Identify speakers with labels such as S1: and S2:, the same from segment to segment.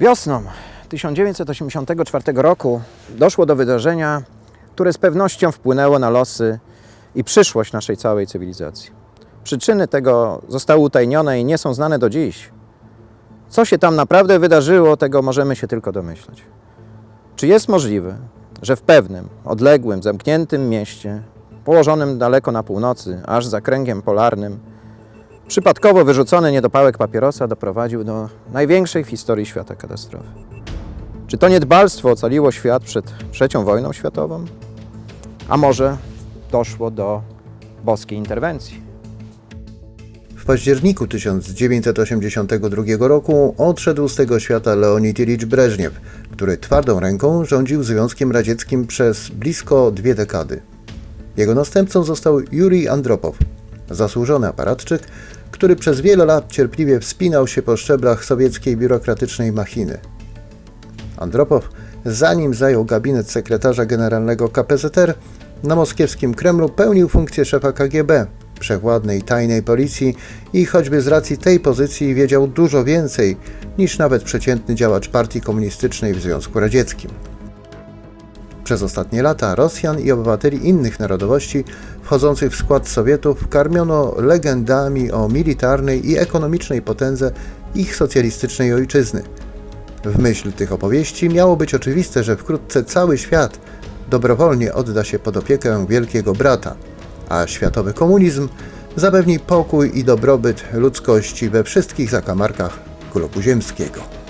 S1: Wiosną 1984 roku doszło do wydarzenia, które z pewnością wpłynęło na losy i przyszłość naszej całej cywilizacji. Przyczyny tego zostały utajnione i nie są znane do dziś. Co się tam naprawdę wydarzyło, tego możemy się tylko domyślać. Czy jest możliwe, że w pewnym, odległym, zamkniętym mieście, położonym daleko na północy, aż za kręgiem polarnym, przypadkowo wyrzucony niedopałek papierosa doprowadził do największej w historii świata katastrofy? Czy to niedbalstwo ocaliło świat przed trzecią wojną światową? A może doszło do boskiej interwencji?
S2: W październiku 1982 roku odszedł z tego świata Leonid Ilicz Breżniew, który twardą ręką rządził Związkiem Radzieckim przez blisko dwie dekady. Jego następcą został Jurij Andropow, zasłużony aparatczyk, który przez wiele lat cierpliwie wspinał się po szczeblach sowieckiej biurokratycznej machiny. Andropow, zanim zajął gabinet sekretarza generalnego KPZR, na moskiewskim Kremlu pełnił funkcję szefa KGB, wszechwładnej tajnej policji i choćby z racji tej pozycji wiedział dużo więcej niż nawet przeciętny działacz partii komunistycznej w Związku Radzieckim. Przez ostatnie lata Rosjan i obywateli innych narodowości wchodzących w skład Sowietów karmiono legendami o militarnej i ekonomicznej potędze ich socjalistycznej ojczyzny. W myśl tych opowieści miało być oczywiste, że wkrótce cały świat dobrowolnie odda się pod opiekę wielkiego brata, a światowy komunizm zapewni pokój i dobrobyt ludzkości we wszystkich zakamarkach globu ziemskiego.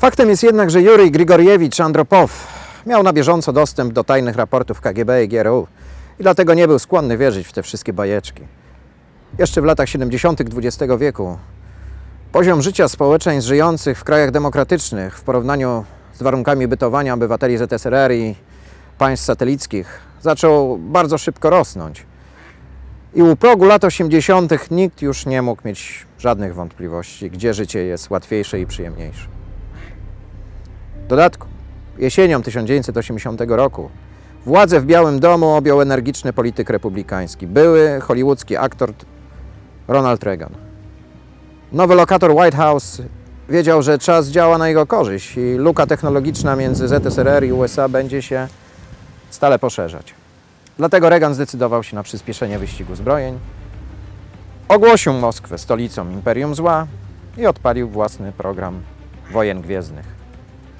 S1: Faktem jest jednak, że Jurij Grigoriewicz Andropow miał na bieżąco dostęp do tajnych raportów KGB i GRU i dlatego nie był skłonny wierzyć w te wszystkie bajeczki. Jeszcze w latach 70. XX wieku poziom życia społeczeństw żyjących w krajach demokratycznych w porównaniu z warunkami bytowania obywateli ZSRR i państw satelickich zaczął bardzo szybko rosnąć. I u progu lat 80. nikt już nie mógł mieć żadnych wątpliwości, gdzie życie jest łatwiejsze i przyjemniejsze. Dodatku, jesienią 1980 roku władzę w Białym Domu objął energiczny polityk republikański, były hollywoodzki aktor Ronald Reagan. Nowy lokator White House wiedział, że czas działa na jego korzyść i luka technologiczna między ZSRR i USA będzie się stale poszerzać. Dlatego Reagan zdecydował się na przyspieszenie wyścigu zbrojeń, ogłosił Moskwę stolicą Imperium Zła i odpalił własny program wojen gwiezdnych.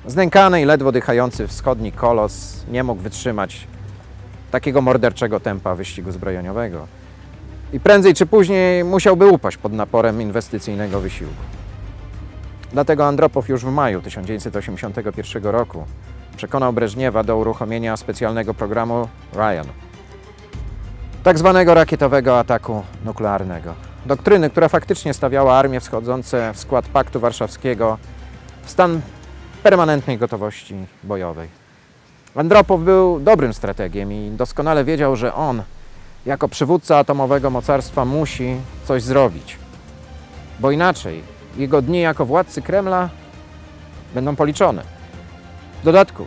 S1: Znękany i ledwo dychający wschodni kolos nie mógł wytrzymać takiego morderczego tempa wyścigu zbrojeniowego i prędzej czy później musiałby upaść pod naporem inwestycyjnego wysiłku. Dlatego Andropow już w maju 1981 roku przekonał Breżniewa do uruchomienia specjalnego programu Ryan, tak zwanego rakietowego ataku nuklearnego. Doktryny, która faktycznie stawiała armie wschodzące w skład Paktu Warszawskiego w stan permanentnej gotowości bojowej. Andropow był dobrym strategiem i doskonale wiedział, że on, jako przywódca atomowego mocarstwa, musi coś zrobić. Bo inaczej jego dni jako władcy Kremla będą policzone. W dodatku,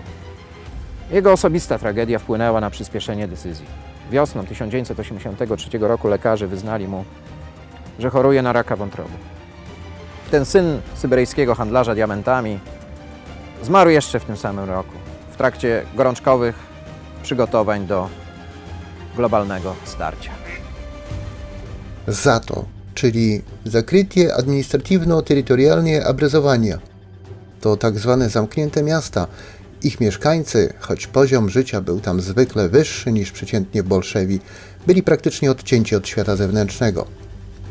S1: jego osobista tragedia wpłynęła na przyspieszenie decyzji. Wiosną 1983 roku lekarze wyznali mu, że choruje na raka wątroby. Ten syn syberyjskiego handlarza diamentami zmarł jeszcze w tym samym roku, w trakcie gorączkowych przygotowań do globalnego starcia.
S2: ZATO, czyli Zakrytie Administratywno-Terytorialne Образование. To tak zwane zamknięte miasta. Ich mieszkańcy, choć poziom życia był tam zwykle wyższy niż przeciętnie w Bolszewi, byli praktycznie odcięci od świata zewnętrznego.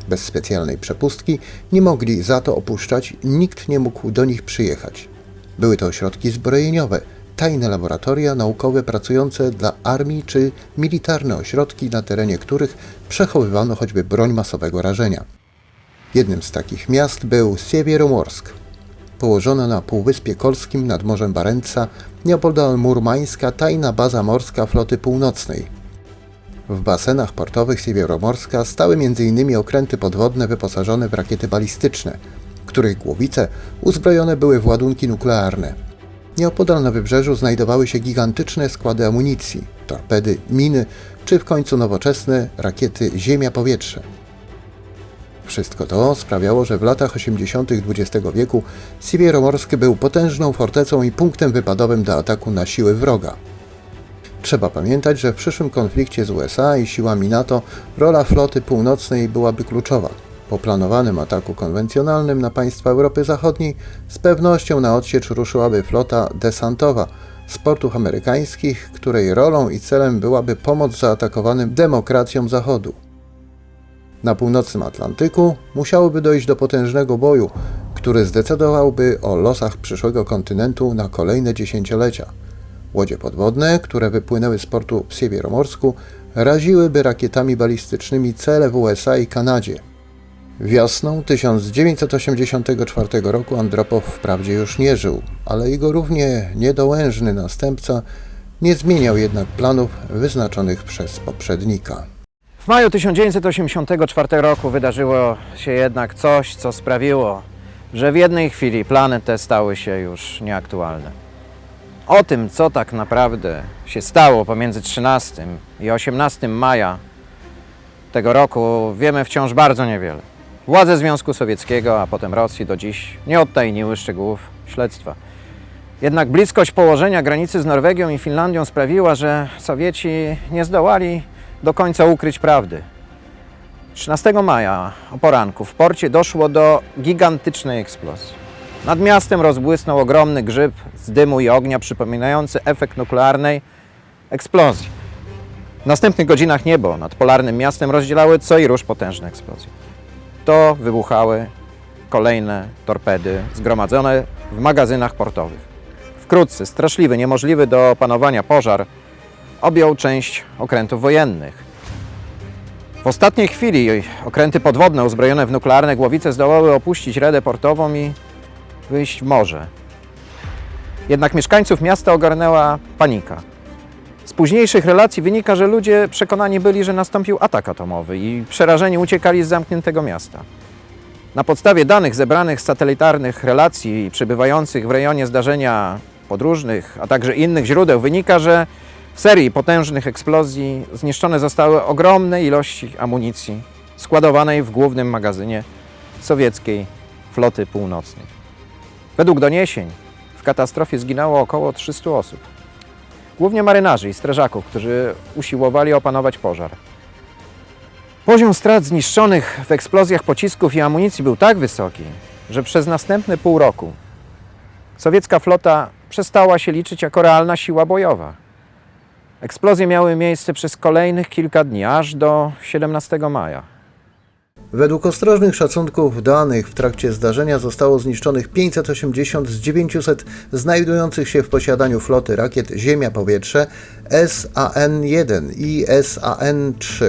S2: Bez specjalnej przepustki nie mogli za to opuszczać, nikt nie mógł do nich przyjechać. Były to ośrodki zbrojeniowe, tajne laboratoria naukowe pracujące dla armii czy militarne ośrodki, na terenie których przechowywano choćby broń masowego rażenia. Jednym z takich miast był Siewieromorsk, położona na Półwyspie Kolskim nad Morzem Barentsa, nieopodal murmańska tajna baza morska floty północnej. W basenach portowych Siewieromorska stały m.in. okręty podwodne wyposażone w rakiety balistyczne, których głowice uzbrojone były w ładunki nuklearne. Nieopodal na wybrzeżu znajdowały się gigantyczne składy amunicji, torpedy, miny czy w końcu nowoczesne rakiety Ziemia-Powietrze. Wszystko to sprawiało, że w latach 80. XX wieku Siewieromorsky był potężną fortecą i punktem wypadowym do ataku na siły wroga. Trzeba pamiętać, że w przyszłym konflikcie z USA i siłami NATO rola floty północnej byłaby kluczowa. Po planowanym ataku konwencjonalnym na państwa Europy Zachodniej z pewnością na odsiecz ruszyłaby flota desantowa z portów amerykańskich, której rolą i celem byłaby pomoc zaatakowanym demokracjom Zachodu. Na północnym Atlantyku musiałoby dojść do potężnego boju, który zdecydowałby o losach przyszłego kontynentu na kolejne dziesięciolecia. Łodzie podwodne, które wypłynęły z portu w Siewieromorsku, raziłyby rakietami balistycznymi cele w USA i Kanadzie. Wiosną 1984 roku Andropow wprawdzie już nie żył, ale jego równie niedołężny następca nie zmieniał jednak planów wyznaczonych przez poprzednika.
S1: W maju 1984 roku wydarzyło się jednak coś, co sprawiło, że w jednej chwili plany te stały się już nieaktualne. O tym, co tak naprawdę się stało pomiędzy 13 i 18 maja tego roku, wiemy wciąż bardzo niewiele. Władze Związku Sowieckiego, a potem Rosji do dziś nie odtajniły szczegółów śledztwa. Jednak bliskość położenia granicy z Norwegią i Finlandią sprawiła, że Sowieci nie zdołali do końca ukryć prawdy. 13 maja o poranku w porcie doszło do gigantycznej eksplozji. Nad miastem rozbłysnął ogromny grzyb z dymu i ognia przypominający efekt nuklearnej eksplozji. W następnych godzinach niebo nad polarnym miastem rozdzielały co i róż potężne eksplozje. To wybuchały kolejne torpedy zgromadzone w magazynach portowych. Wkrótce straszliwy, niemożliwy do opanowania pożar objął część okrętów wojennych. W ostatniej chwili okręty podwodne uzbrojone w nuklearne głowice zdołały opuścić redę portową i wyjść w morze. Jednak mieszkańców miasta ogarnęła panika. Z późniejszych relacji wynika, że ludzie przekonani byli, że nastąpił atak atomowy i przerażeni uciekali z zamkniętego miasta. Na podstawie danych zebranych z satelitarnych relacji przybywających w rejonie zdarzenia podróżnych, a także innych źródeł wynika, że w serii potężnych eksplozji zniszczone zostały ogromne ilości amunicji składowanej w głównym magazynie sowieckiej floty północnej. Według doniesień w katastrofie zginęło około 300 osób. Głównie marynarzy i strażaków, którzy usiłowali opanować pożar. Poziom strat zniszczonych w eksplozjach pocisków i amunicji był tak wysoki, że przez następne pół roku sowiecka flota przestała się liczyć jako realna siła bojowa. Eksplozje miały miejsce przez kolejnych kilka dni, aż do 17 maja.
S2: Według ostrożnych szacunków danych w trakcie zdarzenia zostało zniszczonych 580 z 900 znajdujących się w posiadaniu floty rakiet Ziemia-Powietrze SAN-1 i SAN-3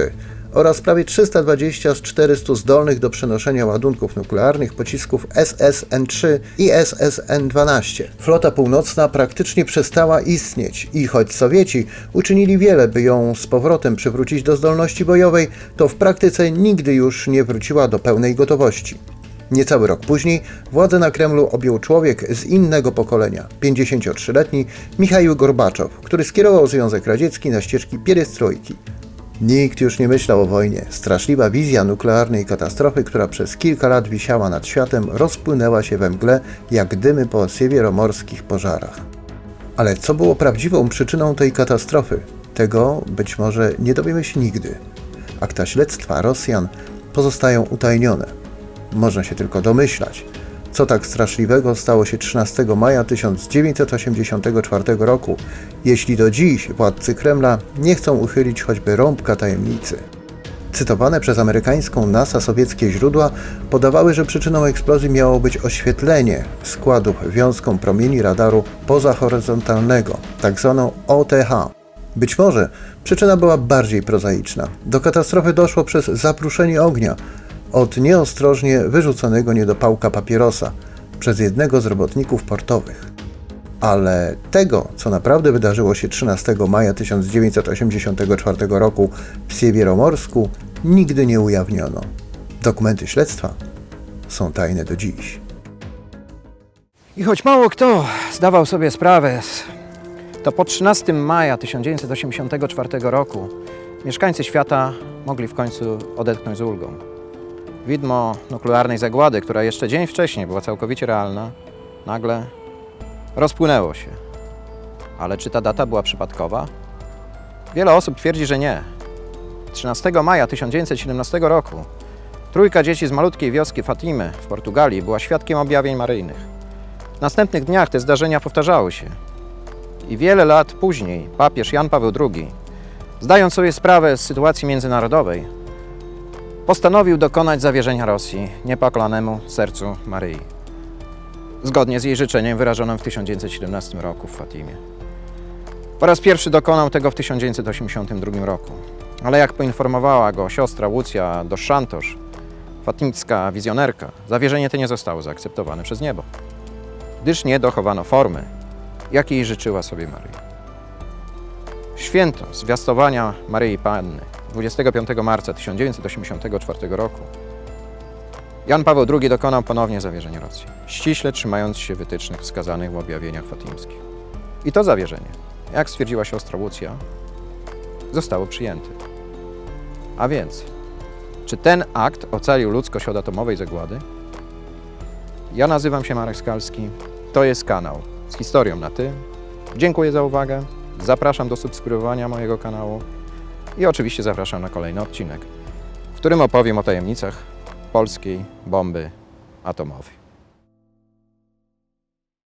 S2: oraz prawie 320 z 400 zdolnych do przenoszenia ładunków nuklearnych pocisków SSN-3 i SSN-12. Flota północna praktycznie przestała istnieć i choć Sowieci uczynili wiele, by ją z powrotem przywrócić do zdolności bojowej, to w praktyce nigdy już nie wróciła do pełnej gotowości. Niecały rok później władzę na Kremlu objął człowiek z innego pokolenia, 53-letni Michał Gorbaczow, który skierował Związek Radziecki na ścieżki pierestrojki. Nikt już nie myślał o wojnie. Straszliwa wizja nuklearnej katastrofy, która przez kilka lat wisiała nad światem, rozpłynęła się we mgle jak dymy po siewieromorskich pożarach. Ale co było prawdziwą przyczyną tej katastrofy? Tego być może nie dowiemy się nigdy. Akta śledztwa Rosjan pozostają utajnione. Można się tylko domyślać, co tak straszliwego stało się 13 maja 1984 roku, jeśli do dziś władcy Kremla nie chcą uchylić choćby rąbka tajemnicy. Cytowane przez amerykańską NASA sowieckie źródła podawały, że przyczyną eksplozji miało być oświetlenie składów wiązką promieni radaru pozahoryzontalnego, tzw. OTH. Być może przyczyna była bardziej prozaiczna. Do katastrofy doszło przez zapruszenie ognia od nieostrożnie wyrzuconego niedopałka papierosa przez jednego z robotników portowych. Ale tego, co naprawdę wydarzyło się 13 maja 1984 roku w Siewieromorsku, nigdy nie ujawniono. Dokumenty śledztwa są tajne do dziś.
S1: I choć mało kto zdawał sobie sprawę, to po 13 maja 1984 roku mieszkańcy świata mogli w końcu odetchnąć z ulgą. Widmo nuklearnej zagłady, która jeszcze dzień wcześniej była całkowicie realna, nagle rozpłynęło się. Ale czy ta data była przypadkowa? Wiele osób twierdzi, że nie. 13 maja 1917 roku trójka dzieci z malutkiej wioski Fatimy w Portugalii była świadkiem objawień maryjnych. W następnych dniach te zdarzenia powtarzały się. I wiele lat później papież Jan Paweł II, zdając sobie sprawę z sytuacji międzynarodowej, postanowił dokonać zawierzenia Rosji niepoklanemu sercu Maryi, zgodnie z jej życzeniem wyrażonym w 1917 roku w Fatimie. Po raz pierwszy dokonał tego w 1982 roku, ale jak poinformowała go siostra Łucja dos Santos, fatimicka wizjonerka, zawierzenie to nie zostało zaakceptowane przez niebo, gdyż nie dochowano formy, jakiej życzyła sobie Maryja. Święto zwiastowania Maryi Panny 25 marca 1984 roku Jan Paweł II dokonał ponownie zawierzenia Rosji, ściśle trzymając się wytycznych wskazanych w objawieniach fatimskich. I to zawierzenie, jak stwierdziła siostra Łucja, zostało przyjęte. A więc, czy ten akt ocalił ludzkość od atomowej zagłady? Ja nazywam się Marek Skalski. To jest kanał z historią na ty. Dziękuję za uwagę. Zapraszam do subskrybowania mojego kanału i oczywiście zapraszam na kolejny odcinek, w którym opowiem o tajemnicach polskiej bomby atomowej.